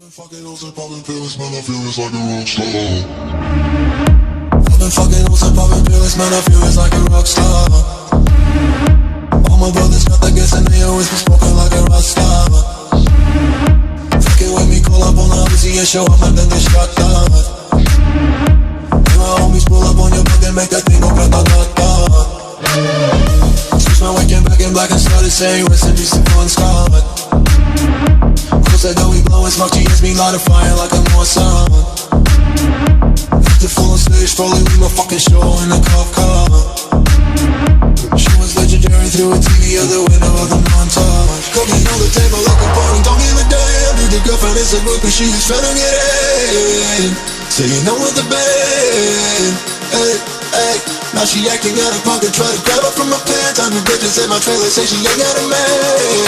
been fucking hoes and popping pills, man, I feel it's like a rock star. I've been fucking hoes and popping pills, man, I feel it's like a rock star. All my brothers got the gas and they always be smoking like a rock star. Fucking with me, call up on the Uzi and show up and then they shot down. And my homies pull up on your block and make that thing go grata-ta-ta. Switch my waking back in black and started saying peace to Bon That door, we blowing smoke, GS me light a fire like a North Sun. The full stage, probably leave my fucking show in a cop car. She was legendary through a TV out the window of the montage. Cooking on the table like a party, don't give a damn. Dude, the girlfriend is a group she is trying to get in. Saying no with the band. Hey, hey. Now she acting out of pocket, try to grab her from my pants. I'm the bitches in my trailer, say she ain't got a man.